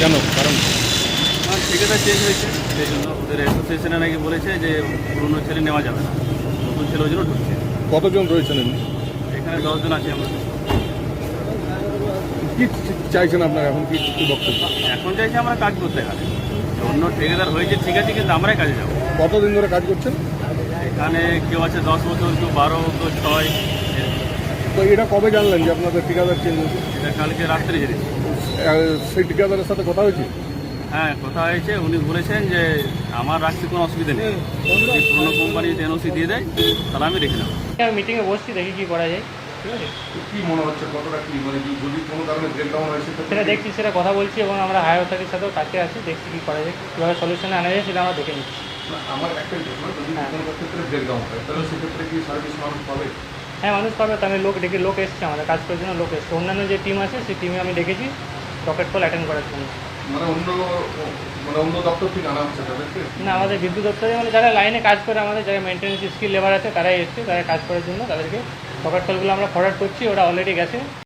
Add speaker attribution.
Speaker 1: কেন? কারণ?
Speaker 2: আমার ঠিকাদার চেঞ্জ হয়েছে সেই জন্য ওদের অ্যাসোসিয়েশনে নাকি বলেছে যে পুরনো ছেলে নেওয়া যাবে না নতুন ছেলে ওই জন্য ঢুকছে।
Speaker 1: কতজন রয়েছেন
Speaker 2: এখানে দশজন আছে আমরা।
Speaker 1: কি চাইছেন আপনার এখন? কি কি বক্তব্য?
Speaker 2: এখন চাইছি আমরা কাজ করতে এখানে অন্য ঠিকাদার হয়েছে ঠিক আছে কিন্তু আমরাই কাজে যাব।
Speaker 1: কতদিন ধরে কাজ করছেন?
Speaker 2: এখানে কেউ আছে দশ বছর কেউ বারো কেউ ছয়।
Speaker 1: তো এটা কবে জানলেন যে আপনাদের ঠিকাদার চেঞ্জ হয়েছে
Speaker 2: এটা কালকে রাত্রে জেনেছি
Speaker 1: সেই ঠিকাদারের সাথে কথা হয়েছে?
Speaker 2: হ্যাঁ কথা হয়েছে। উনি বলেছেন যে আমার রাখতে কোনো অসুবিধা নেই। যদি পুরোনো কোম্পানি এনওসি দিয়ে দেয় তাহলে আমি রেখে নেব।
Speaker 3: আমি মিটিংয়ে বসছি দেখি কি করা যায়। ঠিক আছে?
Speaker 1: কি মনে হচ্ছে কতটা কি মানে কি যদি কোনো কারণে ব্রেকডাউন হয়েছে
Speaker 3: সেটা দেখছি সেটা কথা বলছি এবং আমরা হায়ার অথরিটির সাথেও কাছে আছি দেখছি কী করা যায়। কীভাবে সলিউশনে আনা যায় সেটা আমরা দেখে নিচ্ছি।
Speaker 1: আমার যদি
Speaker 3: হ্যাঁ।
Speaker 1: কোনো ক্ষেত্রে ব্রেকডাউন হয় তাহলে সেক্ষেত্রে কি সার্ভিস পাবে?
Speaker 3: হ্যাঁ মানুষ পাবে তো আমি লোক ডেকে লোক এসছে আমাদের কাজ করার জন্য লোক এসছে। অন্যান্য যে টিম আছে সেই টিমে আমি ডেকেছি রকেট কল অ্যাটেন্ড করার জন্য।
Speaker 1: মানে অন্য মানে অন্য দপ্তর থেকে আনা হচ্ছে তাদেরকে?
Speaker 3: না আমাদের বিদ্যুৎ দপ্তরে মানে যারা লাইনে কাজ করে আমাদের যারা মেনটেন্স স্কিল লেবার আছে তারাই এসছে তারা কাজ করার জন্য তাদেরকে রকেট কলগুলো আমরা ফরওয়ার্ড করছি ওরা অলরেডি গেছে।